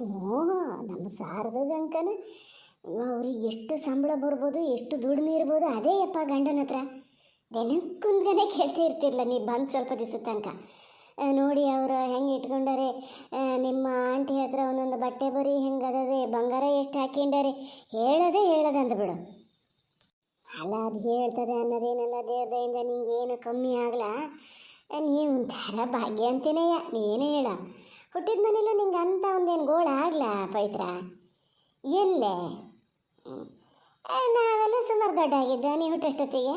ಹ್ಞೂ ನಮ್ಮ ಸಾರದ ಗಂಕನ. ಅವ್ರಿಗೆ ಎಷ್ಟು ಸಂಬಳ ಬರ್ಬೋದು, ಎಷ್ಟು ದುಡಿಮೆ ಇರ್ಬೋದು, ಅದೇ ಯಪ್ಪ ಗಂಡನ ಹತ್ರ. ದಿನಕ್ಕೊಂದ್ಗನೆ ಕೇಳ್ತಾ ಇರ್ತಿರ್ಲ ನೀವು ಬಂದು ಸ್ವಲ್ಪ ದಿವಸ ತನಕ. ನೋಡಿ ಅವರು ಹೆಂಗೆ ಇಟ್ಕೊಂಡಾರೆ. ನಿಮ್ಮ ಆಂಟಿ ಹತ್ರ ಒಂದೊಂದು ಬಟ್ಟೆ ಬರಿ ಹೆಂಗೆ ಅದವೆ, ಬಂಗಾರ ಎಷ್ಟು ಹಾಕ್ಕೊಂಡಾರೆ ಹೇಳೋದೇ ಹೇಳೋದು ಅಂದ್ಬಿಡು ಅಲ್ಲ, ಅದು ಹೇಳ್ತದೆ ಅನ್ನೋದೇನಲ್ಲ ದೇವ್ರದಿಂದ ನಿಂಗೆ ಏನು ಕಮ್ಮಿ ಆಗಲ್ಲ ನೀವು ಒಂಥರ ಭಾಗ್ಯ ಅಂತೀನಯ್ಯ, ನೀನೇ ಹೇಳ. ಹುಟ್ಟಿದ ಮನೇಲೆ ನಿಂಗೆ ಅಂತ ಒಂದೇನು ಗೋಳ ಆಗ್ಲ ಪವಿತ್ರ? ಎಲ್ಲೇ? ನಾವೆಲ್ಲ ಸುಮಾರು ದೊಡ್ಡ ಆಗಿದ್ದ ನೀವು ಹುಟ್ಟಷ್ಟೊತ್ತಿಗೆ.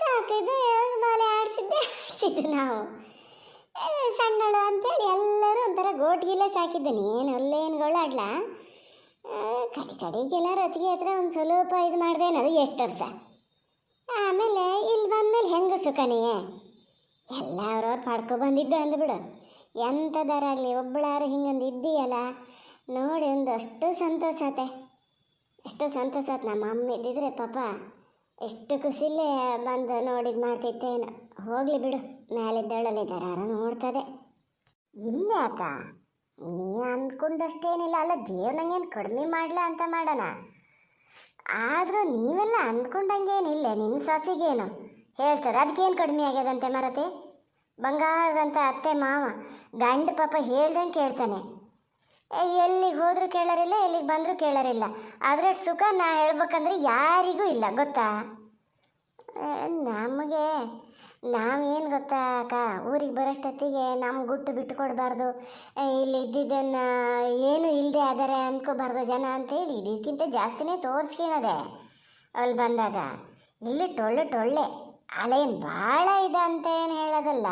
ಸಾಕಿದ್ದೆ ಬಾಲೆ ಆಡಿಸಿದ್ದೆ ಆಡಿಸಿದ್ದು ನಾವು. ಸಣ್ಣಳು ಅಂತೇಳಿ ಎಲ್ಲರೂ ಒಂಥರ ಗೋಟಿಗೆಲ್ಲ ಸಾಕಿದ್ದೆ ನೀನು ಅಲ್ಲೇನು ಗೋಳಾಡ್ಲ ಆ, ಕಡೆ ಕಡೆಗೆಲ್ಲ ರೊತ್ತಿಗೆ ಹತ್ರ ಒಂದು ಸ್ವಲ್ಪ ಇದು ಮಾಡಿದೆ ಅನ್ನೋದು ಎಷ್ಟು ವರ್ಷ? ಆಮೇಲೆ ಇಲ್ಲಿ ಬಂದಮೇಲೆ ಹೆಂಗೆ ಸುಖನೇ ಎಲ್ಲ ಅವ್ರವ್ರು ಪಡ್ಕೊ ಬಂದಿದ್ದು ಅಂದ್ಬಿಡು. ಎಂಥದಾರಾಗಲಿ ಒಬ್ಬಳಾರು ಹಿಂಗೊಂದು ಇದ್ದೀಯಲ್ಲ, ನೋಡಿ ಒಂದು ಅಷ್ಟು ಸಂತೋಷ ಆತೆ ಎಷ್ಟು ಸಂತೋಷ ಆಯ್ತು ನಮ್ಮ ಅಮ್ಮ ಇದ್ದಿದ್ರೆ ಪಾಪ ಎಷ್ಟು ಖುಷಿಲೇ ಬಂದು ನೋಡಿದ್ದು ಮಾಡ್ತಿತ್ತೇನು ಹೋಗಲಿ ಬಿಡು, ಮೇಲಿದ್ದವಳಲ್ಲಿದ್ದಾರೆ ದರಾರ ನೋಡ್ತದೆ. ಇಲ್ಲ ಅಕ್ಕ, ನೀ ಅಂದ್ಕೊಂಡಷ್ಟೇನಿಲ್ಲ. ಅಲ್ಲ ದೇವನಂಗೇನು ನಂಗೇನು ಕಡಿಮೆ ಮಾಡಲ ಅಂತ ಮಾಡೋಣ. ಆದರೂ ನೀವೆಲ್ಲ ಅಂದ್ಕೊಂಡಂಗೇನಿಲ್ಲ, ನಿನ್ನ ಸೊಸೆಗೇನು. ಹೇಳ್ತಾರೆ, ಅದಕ್ಕೇನು ಕಡಿಮೆ ಆಗ್ಯದಂತೆ ಮರತೆ ಬಂಗಾರದಂತ ಅತ್ತೆ ಮಾವ ಗಂಡ ಪಾಪ ಹೇಳ್ದಂಗೆ ಕೇಳ್ತಾನೆ. ಎಲ್ಲಿಗೆ ಹೋದರೂ ಕೇಳೋರಿಲ್ಲ, ಎಲ್ಲಿಗೆ ಬಂದರೂ ಕೇಳೋರಿಲ್ಲ. ಅದರ ಸುಖ ನಾ ಹೇಳ್ಬೇಕಂದ್ರೆ ಯಾರಿಗೂ ಇಲ್ಲ, ಗೊತ್ತಾ? ನಮಗೆ, ನಾವೇನು ಗೊತ್ತಾ ಅಕ್ಕ? ಊರಿಗೆ ಬರೋಷ್ಟೊತ್ತಿಗೆ ನಮ್ಮ ಗುಟ್ಟು ಬಿಟ್ಟು ಕೊಡಬಾರ್ದು ಇಲ್ಲಿ ಇದ್ದಿದ್ದನ್ನು ಏನು ಇಲ್ಲದೆ ಆದರೆ ಅಂದ್ಕೋಬಾರ್ದು ಜನ ಅಂತೇಳಿ ಇದಕ್ಕಿಂತ ಜಾಸ್ತಿನೇ ತೋರಿಸ್ಕೊಳದೆ. ಅಲ್ಲಿ ಬಂದಾಗ, ಇಲ್ಲಿ ಟೊಳ್ಳೆ ಟೊಳ್ಳೆ. ಅಲ್ಲೇನು ಭಾಳ ಇದೆ ಅಂತ ಏನು ಹೇಳೋದಲ್ಲ.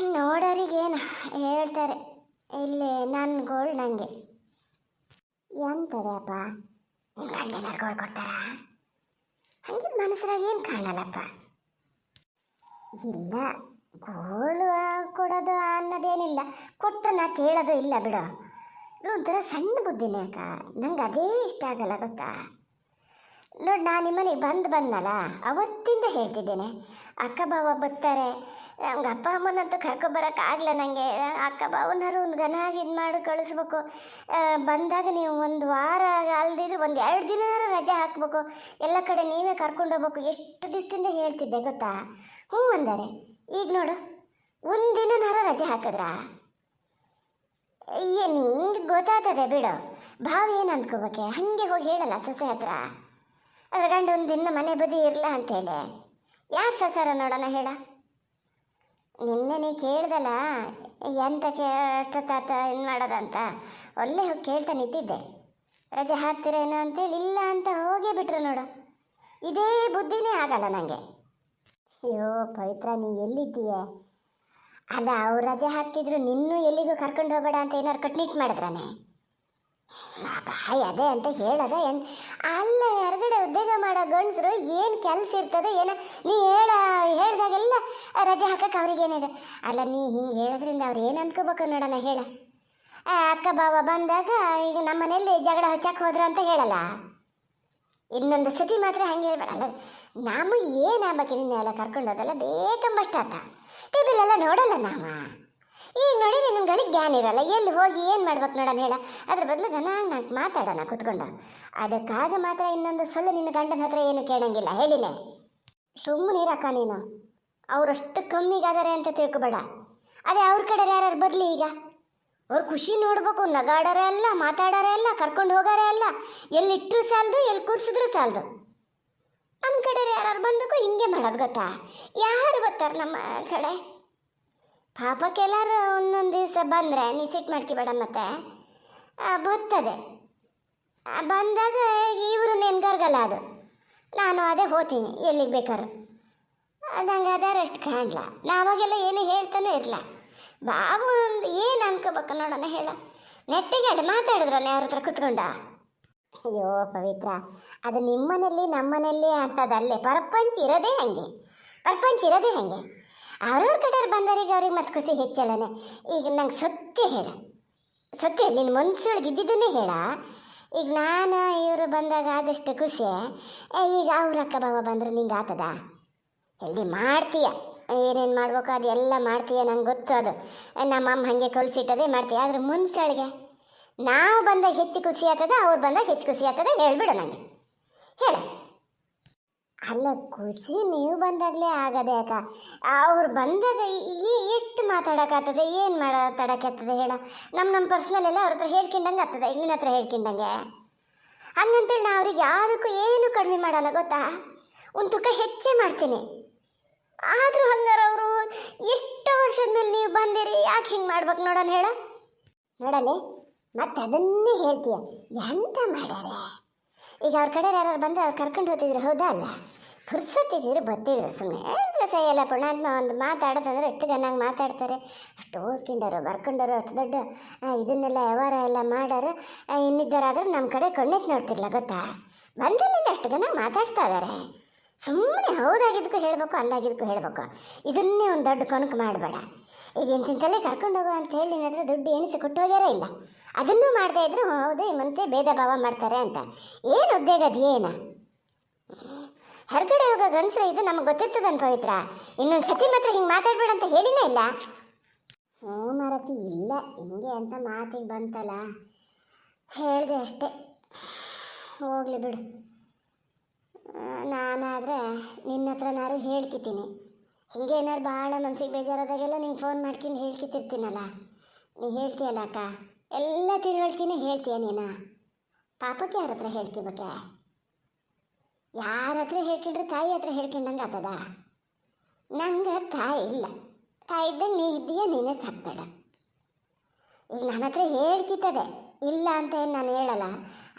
ನೋಡೋರಿಗೇನು ಹೇಳ್ತಾರೆ? ಇಲ್ಲಿ ನನ್ನ ಗೋಲ್ಡ್ ನನಗೆ ಎಂತದೆ ಅಪ್ಪ? ನಿಮ್ಮ ಗಂಡನಾರು ಗೋಳ್ ಕೊಡ್ತಾರ? ಹಂಗೆ ಮನಸ್ಸರಾಗ ಏನು ಕಾಣಲ್ಲಪ್ಪ? ಇಲ್ಲ, ಗೋಳು ಕೊಡೋದು ಅನ್ನೋದೇನಿಲ್ಲ. ಕೊಟ್ಟರೆ ನಾ ಕೇಳೋದು ಇಲ್ಲ ಬಿಡು. ಒಂಥರ ಸಣ್ಣ ಬುದ್ಧಿನೇ ಅಕ್ಕ. ನಂಗೆ ಅದೇ ಇಷ್ಟ ಆಗಲ್ಲ, ಗೊತ್ತಾ? ನೋಡಿ ನಾನು ನಿಮ್ಮನೆಗೆ ಬಂದು ಬಂದನಲ್ಲ, ಅವತ್ತಿಂದ ಹೇಳ್ತಿದ್ದೇನೆ. ಅಕ್ಕ ಬಾವ ಬರ್ತಾರೆ. ನಮ್ಗೆ ಅಪ್ಪ ಅಮ್ಮನಂತೂ ಕರ್ಕೊಬರೋಕ್ಕಾಗಲ್ಲ ನನಗೆ ಅಕ್ಕ ಬಾವನಾರು ಒಂದು ಗನಾಗಿ ಇದು ಮಾಡಿ, ಕಳಿಸ್ಬೇಕು. ಬಂದಾಗ ನೀವು ಒಂದು ವಾರ ಅಲ್ದಿದ್ರೆ ಒಂದು ಎರಡು ದಿನನಾರು ರಜೆ ಹಾಕಬೇಕು. ಎಲ್ಲ ಕಡೆ ನೀವೇ ಕರ್ಕೊಂಡು ಹೋಗ್ಬೇಕು. ಎಷ್ಟು ದಿವಸದಿಂದ ಹೇಳ್ತಿದ್ದೆ ಗೊತ್ತಾ? ಹ್ಞೂ ಅಂದರೆ, ಈಗ ನೋಡು, ಒಂದು ರಜೆ ಹಾಕಿದ್ರಾ? ಏನು ಹಿಂಗೆ ಗೊತ್ತಾಗ್ತದೆ ಬಿಡು. ಭಾವ ಏನು ಅಂದ್ಕೋಬೇಕೆ? ಹಾಗೆ ಹೋಗಿ ಹೇಳಲ್ಲ ಸೊಸೆ ಹತ್ರ. ಅದ್ರ ಗಂಡ ಒಂದು ದಿನ ಮನೆ ಬದಿ ಇರಲ್ಲ ಅಂತೇಳಿ ಯಾರು ಸಸಾರ ನೋಡೋಣ ಹೇಳ? ನಿನ್ನೆ ನೀ ಕೇಳ್ದಲ್ಲ ಎಂತಕ್ಕೆ ಅಷ್ಟೊತ್ತಾತ ಏನು ಮಾಡೋದಂತ? ಒಳ್ಳೆ ಹೋಗಿ ಕೇಳ್ತಾ ನಿಂತಿದ್ದೆ. ರಜೆ ಹಾಕ್ತೀರೇನೋ ಅಂತೇಳಿ, ಇಲ್ಲ ಅಂತ ಹೋಗೇ ಬಿಟ್ರು ನೋಡು. ಇದೇ ಬುದ್ಧಿನೇ ಆಗಲ್ಲ ನನಗೆ ಅಯ್ಯೋ, ಪವಿತ್ರ, ನೀ ಎಲ್ಲಿದ್ದೀಯ? ಅಲ್ಲ, ಅವ್ರು ರಜೆ ಹಾಕ್ತಿದ್ರು, ನಿನ್ನೂ ಎಲ್ಲಿಗೂ ಕರ್ಕೊಂಡು ಹೋಗಬೇಡ ಅಂತ ಏನಾರು ಕಟ್ನಿಟ್ ಮಾಡಿದ್ರಾನೆ? ಬಾಯ್ ಅದೇ ಅಂತ ಹೇಳದ ಏನು ಅಲ್ಲ ಹೊರಗಡೆ ಉದ್ಯೋಗ ಮಾಡೋ ಗಂಡಸರು ಏನು ಕೆಲಸ ಇರ್ತದೆ ಏನೋ ನೀ ಹೇಳ ಹೇಳ್ದಾಗೆಲ್ಲ ರಜೆ ಹಾಕಕ್ಕೆ ಅವ್ರಿಗೇನಿದೆ ಅಲ್ಲ, ನೀ ಹಿಂಗೆ ಹೇಳೋದ್ರಿಂದ ಅವ್ರು ಏನು ಅನ್ಕೋಬೇಕು ನೋಡೋಣ, ಹೇಳ. ಅಕ್ಕ ಬಾವ ಬಂದಾಗ ಈಗ ನಮ್ಮ ಮನೆಯಲ್ಲಿ ಜಗಳ ಹಚ್ಚಕ್ಕೆ ಹೋದ್ರು ಅಂತ ಹೇಳಲ್ಲ. ಇನ್ನೊಂದು ಸತಿ ಮಾತ್ರ ಹಂಗೆ ಹೇಳ್ಬೇಡ. ಅಲ್ಲ ನಮಗೆ ಏನಾಗಬೇಕು ನಿನ್ನೆಲ್ಲ ಕರ್ಕೊಂಡು ಹೋದಲ್ಲ? ಬೇಕಂಬಷ್ಟು ಆತ ಟಿ ವಿಲೆಲ್ಲ ನೋಡಲ್ಲ ನಾವು. ಈಗ ನೋಡಿ ನಿನ್ನ ಗಳಿಗೆ ಜ್ಞಾನ ಇರಲ್ಲ. ಎಲ್ಲಿ ಹೋಗಿ ಏನು ಮಾಡ್ಬೇಕು ನೋಡೋಣ ಹೇಳ. ಅದ್ರ ಬದಲು ನಾನು ನಾಲ್ಕು ಮಾತಾಡೋಣ, ಕುತ್ಕೊಂಡು. ಅದಕ್ಕಾಗ ಮಾತ್ರ ಇನ್ನೊಂದು ಸುಳ್ಳು ನಿನ್ನ ಗಂಡನ ಹತ್ರ ಏನು ಕೇಳಂಗಿಲ್ಲ. ಹೇಳಿನೇ. ಸುಮ್ಮನೆ ಇರಕ್ಕ ನೀನು. ಅವರಷ್ಟು ಕಮ್ಮಿಗಾದರೆ ಅಂತ ತಿಳ್ಕೊಬೇಡ. ಅದೇ ಅವ್ರ ಕಡೆ ಯಾರು ಬರಲಿ ಈಗ? ಅವ್ರು ಖುಷಿ ನೋಡ್ಬೇಕು, ನಗಾಡೋರೇ ಅಲ್ಲ, ಮಾತಾಡೋರೇ ಅಲ್ಲ, ಕರ್ಕೊಂಡು ಹೋಗೋರೇ ಅಲ್ಲ. ಎಲ್ಲಿಟ್ಟರು ಸಾಲದು, ಎಲ್ಲಿ ಕೂರಿಸಿದ್ರು ಸಾಲದು. ನಮ್ಮ ಕಡೆ ಯಾರು ಬಂದಕ್ಕೂ ಹಿಂಗೆ ಮಾಡೋದು ಗೊತ್ತಾ? ಯಾರು ಬರ್ತಾರೆ ನಮ್ಮ ಕಡೆ? ಪಾಪಕ್ಕೆಲ್ಲರೂ ಒಂದೊಂದು ದಿವಸ ಬಂದರೆ ನೀ ಸಿಟ್ಟು ಮಾಡ್ಕಿಬೇಡ ಮತ್ತೆ ಬರ್ತದೆ. ಬಂದಾಗ ಇವರು ನೆನ್ಗರ್ಗಲ್ಲ ಅದು. ನಾನು ಅದೇ ಹೋಗ್ತೀನಿ ಎಲ್ಲಿಗೆ ಬೇಕಾದ್ರು. ಅದಂಗೆ ಅದಾರ ಅಷ್ಟು ಕಾಣಲ್ಲ ನಾವಾಗೆಲ್ಲ ಏನು ಹೇಳ್ತಾನೆ ಇರಲ್ಲ ಬಾಬು ಒಂದು ಏನು ಅನ್ಕೋಬೇಕು ನೋಡೋಣ ಹೇಳ. ನೆಟ್ಟಿಗೆ ಅಡ್ ಮಾತಾಡಿದ್ರಲ್ಲ ಅವ್ರ ಹತ್ರ ಕುತ್ಕೊಂಡ? ಅಯ್ಯೋ ಪವಿತ್ರ, ಅದು ನಿಮ್ಮನೇಲಿ ನಮ್ಮನೇಲಿ ಅಂತದಲ್ಲೇ. ಪ್ರಪಂಚ ಇರೋದೇ ಹಂಗೆ. ಪ್ರಪಂಚ ಇರೋದೇ ಹಂಗೆ. ಅವ್ರವ್ರ ಕಡೆಯವ್ರು ಬಂದವರಿಗೆ ಅವ್ರಿಗೆ ಮತ್ತೆ ಖುಷಿ ಹೆಚ್ಚಲ್ಲನೆ. ಈಗ ನಂಗೆ ಸತ್ಯ ಹೇಳ. ಸತ್ಯ ನಿನ್ನ ಮನ್ಸೊಳಗೆ ಇದ್ದಿದ್ದನ್ನೇ ಹೇಳ. ಈಗ ನಾನು ಇವರು ಬಂದಾಗ ಆದಷ್ಟು ಖುಷಿ. ಈಗ ಅವ್ರ ಅಕ್ಕ ಬಾವ ಬಂದ್ರೆ, ನಿಂಗೆ ಆತದ? ಎಲ್ಲಿ ಮಾಡ್ತೀಯ? ಏನೇನು ಮಾಡ್ಬೇಕು ಅದೆಲ್ಲ ಮಾಡ್ತೀಯ ನಂಗೆ ಗೊತ್ತು ಅದು. ನಮ್ಮಮ್ಮ ಹಾಗೆ ಕಲ್ಸಿಟ್ಟದೆ ಮಾಡ್ತೀಯ. ಆದ್ರೆ ಮುನ್ಸೊಳಗೆ ನಾವು ಬಂದಾಗ ಹೆಚ್ಚು ಖುಷಿ ಆಗ್ತದೆ, ಅವ್ರು ಬಂದಾಗ ಹೆಚ್ಚು ಖುಷಿ ಆಗ್ತದೆ ಹೇಳಿಬಿಡು ನನಗೆ ಹೇಳು. ಅಲ್ಲ ಖುಷಿ ನೀವು ಬಂದಾಗಲೇ ಆಗದೆ ಅಕ್ಕ. ಅವ್ರು ಬಂದಾಗ ಎಷ್ಟು ಮಾತಾಡೋಕ್ಕಾಗ್ತದೆ, ಏನು ಮಾತಾಡೋಕ್ಕಾಗ್ತದೆ ಹೇಳ. ನಮ್ಮ ನಮ್ಮ ಪರ್ಸ್ನಲ್ ಎಲ್ಲ ಅವ್ರ ಹತ್ರ ಹೇಳ್ಕೊಂಡಂಗೆ ಆಗ್ತದೆ, ನಿನ್ನ ಹತ್ರ ಹೇಳ್ಕೊಂಡಂಗೆ. ಹಂಗಂತೇಳಿ ನಾ ಅವ್ರಿಗೆ ಯಾವುದಕ್ಕೂ ಏನು ಕಡಿಮೆ ಮಾಡಲ್ಲ, ಗೊತ್ತಾ? ಒಂದು ತೂಕ ಹೆಚ್ಚೇ ಮಾಡ್ತೀನಿ. ಆದರೂ ಹಂಗಾರೆ ಅವರು ಎಷ್ಟು ವರ್ಷದ ಮೇಲೆ ನೀವು ಬಂದಿರಿ, ಯಾಕೆ ಹಿಂಗೆ ಮಾಡ್ಬೇಕು ನೋಡೋಣ ಹೇಳ. ನೋಡಲಿ, ಮತ್ತೆ ಅದನ್ನೇ ಹೇಳ್ತೀಯ. ಎಂತ ಮಾಡ್ಯಾರೆ? ಈಗ ಅವ್ರ ಕಡೆ ಯಾರು ಬಂದ್ರೆ ಅವ್ರು ಕರ್ಕೊಂಡು ಹೋಗ್ತಿದ್ರು, ಹೌದಾ ಅಲ್ಲ? ಪುರ್ಸತ್ತಿದ್ರೆ ಬತ್ತಿದ್ರು ಸುಮ್ಮನೆ ಸಹ ಎಲ್ಲ ಪುಣಾತ್ಮ ಒಂದು ಮಾತಾಡೋದಂದ್ರೆ ಎಷ್ಟು ಚೆನ್ನಾಗಿ ಮಾತಾಡ್ತಾರೆ. ಅಷ್ಟು ಓದ್ಕೊಂಡಾರು ಬರ್ಕೊಂಡಾರು ಅಷ್ಟು ದೊಡ್ಡ ಇದನ್ನೆಲ್ಲ ವ್ಯವಹಾರ ಎಲ್ಲ ಮಾಡೋರು ಇನ್ನಿದ್ದರಾದ್ರೆ ನಮ್ಮ ಕಡೆ ಕಣ್ಣೆತ್ತು ನೋಡ್ತಿರ್ಲ, ಗೊತ್ತಾ? ಬಂದಲ್ಲಿಂದ ಅಷ್ಟು ಜನ ಮಾತಾಡ್ತಾ ಇದ್ದಾರೆ ಸುಮ್ಮನೆ ಹೌದಾಗಿದ್ದಕ್ಕೂ ಹೇಳಬೇಕು, ಅಲ್ಲಾಗಿದ್ದಕ್ಕೂ ಹೇಳಬೇಕು. ಇದನ್ನೇ ಒಂದು ದೊಡ್ಡ ಕೊನಕು ಮಾಡಬೇಡ. ಈಗ ಇಂತಿಂತಲ್ಲೇ ಕರ್ಕೊಂಡು ಹೋಗು ಅಂತ ಹೇಳಿ ಹತ್ರ ದುಡ್ಡು ಎಣಿಸಿ ಕೊಟ್ಟು ಹೋಗ್ಯಾರ ಇಲ್ಲ. ಅದನ್ನೂ ಮಾಡದೇ ಇದ್ರು ಹೌದು, ಈ ಮನಸ್ಸೇ ಭೇದ ಭಾವ ಮಾಡ್ತಾರೆ ಅಂತ. ಏನು ಉದ್ಯೋಗ ಅದು ಏನ? ಹೊರಗಡೆ ಹೋಗೋ ಗಂಡಸರು ಇದು ನಮಗೆ ಗೊತ್ತಿರ್ತದನ್ ಪವಿತ್ರ. ಇನ್ನೊಂದು ಸತಿ ಮಾತ್ರ ಹಿಂಗೆ ಮಾತಾಡ್ಬೇಡ ಅಂತ ಹೇಳಿನೇ ಇಲ್ಲ. ಹ್ಞೂ ಮಾರತಿ, ಇಲ್ಲ, ಹಿಂಗೆ ಅಂತ ಮಾತಿಗೆ ಬಂತಲ್ಲ. ಹೇಳಿದೆ ಅಷ್ಟೇ. ಹೋಗಲಿ ಬಿಡು. ನಾನಾದರೆ ನಿನ್ನ ಹತ್ರನಾರು ಹೇಳ್ಕಿತೀನಿ. ಹಿಂಗೆ ಏನಾರು ಭಾಳ ಮನ್ಸಿಗೆ ಬೇಜಾರಾದಾಗೆಲ್ಲ ನಿಂಗೆ ಫೋನ್ ಮಾಡ್ಕೊಂಡು ಹೇಳ್ಕಿತಿರ್ತೀನಲ್ಲ. ನೀ ಹೇಳ್ತೀಯಲ್ಲ ಅಕ್ಕ? ಎಲ್ಲ ತಿಳುವಳ್ಕಿನೇ ಹೇಳ್ತೀಯ ನೀನು? ಪಾಪಕ್ಕೆ ಯಾರ ಹತ್ರ ಹೇಳ್ಕಿಬೇಕೆ ಯಾರ ಹತ್ರ ಹೇಳ್ಕೊಂಡ್ರೆ ತಾಯಿ ಹತ್ರ ಹೇಳ್ಕೊಂಡಂಗೆ ಆತದ ನಂಗೆ ತಾಯಿ ಇಲ್ಲ. ತಾಯಿ ಇದ್ದಂಗೆ ನೀ ಇದ್ದೀಯ, ನೀನೇ ಸತ್ತಡ ಈಗ ನನ್ನ ಹತ್ರ ಹೇಳ್ಕಿತದೆ ಇಲ್ಲ ಅಂತ ಏನು ನಾನು ಹೇಳಲ್ಲ.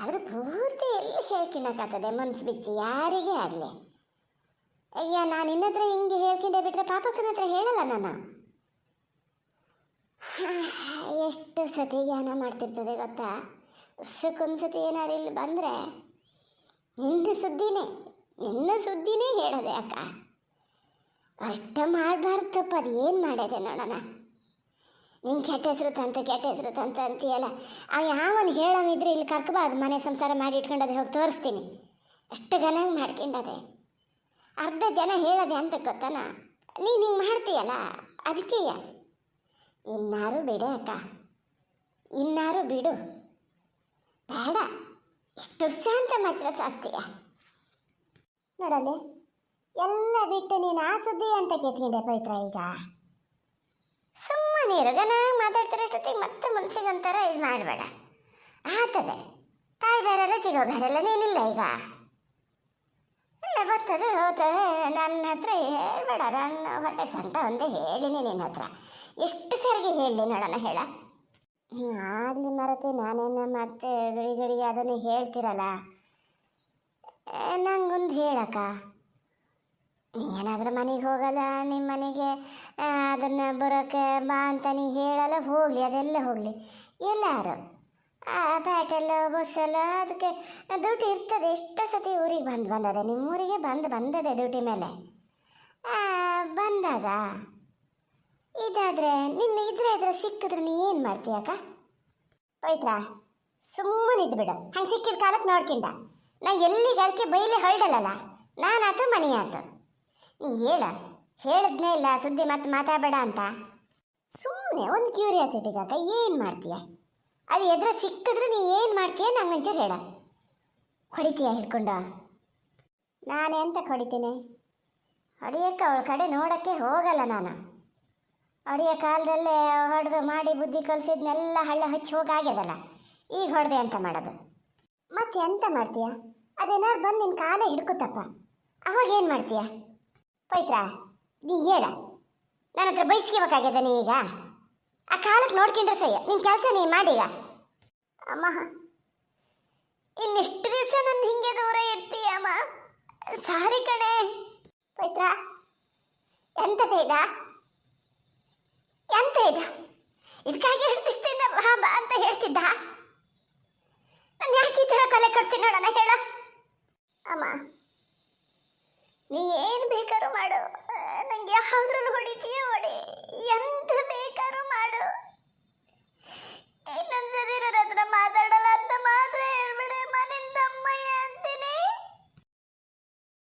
ಆದರೆ ಪೂರ್ತಿ ಎಲ್ಲ ಹೇಳ್ಕೊಳಕ್ಕಾಗ್ತದೆ ಮನ್ಸು ಬಿಚ್ಚಿ, ಯಾರಿಗೇ ಆಗಲಿ. ಅಯ್ಯ, ನಾನು ನಿನ್ನ ಹತ್ರ ಹಿಂಗೆ ಹೇಳ್ಕೊಂಡೆ ಬಿಟ್ಟರೆ ಪಾಪಕ್ಕನ ಹತ್ರ ಹೇಳಲ್ಲ ನಾನು. ಎಷ್ಟು ಸತಿ ಧ್ಯಾನ ಮಾಡ್ತಿರ್ತದೆ ಗೊತ್ತಾ? ವರ್ಷಕ್ಕೊಂದು ಸತಿ ಏನಾರು ಇಲ್ಲಿ ಬಂದರೆ ನಿನ್ನ ಸುದ್ದಿನೇ ನಿನ್ನ ಸುದ್ದಿನೇ ಹೇಳೋದೆ ಅಕ್ಕ. ಅಷ್ಟು ಮಾಡಬಾರ್ದು ತಪ್ಪು ಅದು ಏನು ಮಾಡಿದೆ ನೋಡೋಣ. ನಿಂಗೆ ಕೆಟ್ಟ ಹೆಸರು ತಂತ, ಕೆಟ್ಟ ಹೆಸರು ತಂತ ಅಂತೀಯಲ್ಲ ಆ ಯಾವನು ಹೇಳೋನಿದ್ರೆ ಇಲ್ಲಿ ಕರ್ಕಬಾರ್ದು ಮನೆ ಸಂಸಾರ ಮಾಡಿ ಇಟ್ಕೊಂಡದೆ ಹೋಗಿ ತೋರಿಸ್ತೀನಿ. ಅಷ್ಟು ಘನಾಗಿ ಮಾಡ್ಕೊಂಡದೆ. ಅರ್ಧ ಜನ ಹೇಳೋದೆ ಅಂತ ಗೊತ್ತಾನ? ನೀನು ಹಿಂಗೆ ಮಾಡ್ತೀಯಲ್ಲ ಅದಕ್ಕೆಯ ಇನ್ನಾರು ಬಿಡೆ ಅಕ್ಕ. ಇನ್ನಾರು ಬಿಡು. ಬೇಡ. ಎಷ್ಟು ಶಾಂತ ಮಾತ್ರ ಸಾಸ್ತೀಯ ನೋಡಲ್ಲಿ, ಎಲ್ಲ ಬಿಟ್ಟು ನೀನು ಆ ಸುದ್ದಿ ಅಂತ ಕೇತ್ಕೊಂಡೆ ಪವಿತ್ರ ಈಗ. ಸುಮ್ಮನೆ ಇರುಗನಾಗಿ ಮಾತಾಡ್ತಿರೋಷ್ಟೊತ್ತಿಗೆ ಮತ್ತೆ ಮನ್ಸಿಗೆ ಒಂಥರ ಇದು ಮಾಡಬೇಡ. ಆತದೆ ತಾಯಿ ಬೇರೆಲ್ಲ ಸಿಗೋ ಬೇರೆಲ್ಲ ನೀನಿಲ್ಲ ಈಗ. ಇಲ್ಲ, ಬರ್ತದೆ ನನ್ನ ಹತ್ರ ಹೇಳ್ಬೇಡ. ನನ್ನ ಹೊಟ್ಟೆ ಸಂತ ಒಂದೇ ಹೇಳಿನಿ ನಿನ್ನ ಹತ್ರ. ಎಷ್ಟು ಸರಿಗೆ ಹೇಳಿ ನೋಡೋಣ ಹೇಳ. ಆಗಲಿ ಮರತಿ, ನಾನೇನು ಮತ್ತೆ ಗಡಿ ಗಡಿಗೆ ಅದನ್ನು ಹೇಳ್ತಿರಲ್ಲ. ನಂಗೊಂದು ಹೇಳಕ್ಕ. ನೀನಾದ್ರೂ ಮನೆಗೆ ಹೋಗಲ್ಲ ನಿಮ್ಮ ಮನೆಗೆ ಅದನ್ನು ಬರೋಕ್ಕೆ ಬಾ ಅಂತ ನೀ ಹೇಳಲ್ಲ, ಹೋಗಲಿ, ಅದೆಲ್ಲ ಹೋಗಲಿ. ಆ ಪ್ಯಾಟೆಲ್ಲ ಬಸ್ಸಲ್ಲ ಅದಕ್ಕೆ ಡ್ಯೂಟಿ ಇರ್ತದೆ, ಎಷ್ಟು ಸತಿ ಊರಿಗೆ ಬಂದು ಬಂದದೆ, ನಿಮ್ಮೂರಿಗೆ ಬಂದು ಬಂದದೆ ಡ್ಯೂಟಿ ಮೇಲೆ. ಬಂದದ? ಇದಾದರೆ, ನಿನ್ನ ಇದ್ರ ಇದ್ರ ಸಿಕ್ಕಿದ್ರೆ ನೀ ಏನು ಮಾಡ್ತೀಯಕ್ಕ ಪವಿತ್ರ, ಸುಮ್ಮನೆ ಇದ್ಬಿಡು. ಹಂಗೆ ಸಿಕ್ಕಿದ ಕಾಲಕ್ಕೆ ನೋಡ್ಕೊಂಡ. ನಾ ಎಲ್ಲಿಗೆ ಅದಕ್ಕೆ ಬೈಲಿ ಹೊರಡಲ್ಲ ನಾನಾತು ಮನೆ ಆತು. ನೀ ಹೇಳ. ಹೇಳಿದ್ನೇ ಇಲ್ಲ, ಸುದ್ದಿ ಮತ್ತೆ ಮಾತಾಡಬೇಡ ಅಂತ. ಸುಮ್ಮನೆ ಒಂದು ಕ್ಯೂರಿಯಾಸಿಟಿಗಾಕ ಏನು ಮಾಡ್ತೀಯ? ಅದು ಎದುರು ಸಿಕ್ಕಿದ್ರೆ ನೀ ಏನು ಮಾಡ್ತೀಯ ನಂಗೆ ಒಂಚೂರು ಹೇಳ. ಹೊಡಿತೀಯ ಹಿಡ್ಕೊಂಡು? ನಾನು ಎಂತ ಹೊಡಿತೀನಿ? ಹೊಡಿಯೋಕ್ಕೆ, ಅವಳ ಕಡೆ ನೋಡೋಕ್ಕೆ ಹೋಗಲ್ಲ ನಾನು. ಹೊಡಿಯೋ ಕಾಲದಲ್ಲೇ ಹೊಡೆದು ಮಾಡಿ ಬುದ್ಧಿ ಕಲಿಸಿದ್ನೆಲ್ಲ ಹಳ್ಳ ಹಚ್ಚಿ ಹೋಗಾಗ್ಯದಲ್ಲ? ಈಗ ಹೊಡೆದೆ ಅಂತ ಮಾಡೋದು. ಮತ್ತೆ ಎಂತ ಮಾಡ್ತೀಯ? ಅದೇನಾದ್ರು ಬಂದು ನಿನ್ನ ಕಾಲೇ ಹಿಡ್ಕುತ್ತಪ್ಪ ಅವಾಗ ಏನು ಮಾಡ್ತೀಯ? ಪವಿತ್ರ, ನೀ ಹೇಳ. ನನ್ನ ಹತ್ರ ಬಯಸ್ಕೋಬೇಕಾಗ್ಯದ ನೀ ಈಗ? ಆ ಕಾಲಕ್ಕೆ ನೋಡ್ಕೊಂಡ್ರೆ ಸಯ್ಯ ನಿನ್ನ ಕೆಲಸ ನೀ ಮಾಡೀಗ ಅಮ್ಮ, ಇನ್ನೆಷ್ಟು ದಿವಸ ನನ್ನ ಹಿಂಗೆ ದೂರ ಇರ್ತೀಯ ಅಮ್ಮ? ಸಾರಿ ಕಣೆ. ಪವಿತ್ರ, ಎಂತ ಇದ? ಎಂತ ಇದು? ಇದಕ್ಕಾಗಿ ಹೇಳ್ತಿರ್ತಿದ್ದ ಬಾ ಅಂತ ಹೇಳ್ತಿದ್ದ? ನಾನು ಯಾಕೆ ಈ ಥರ ಕಲೆ ಕೊಡ್ತೀನಿ ನೋಡೋಣ, ಹೇಳ. ಅಮ್ಮ, ನೀ ಏನು ಬೇಕಾದ್ರೂ ಮಾಡು. ನಂಗೆ ಯಾವ್ದ್ರಲ್ಲಿ ಹೊಡಿತೀಯೋ ಹೊಡಿ. ಎಂತ ಬೇಕಾದ್ರೂ ಮಾಡು. ಇನ್ನೊಂದ್ಸರಿ ನನ್ನ ಹತ್ರ ಮಾತಾಡೋ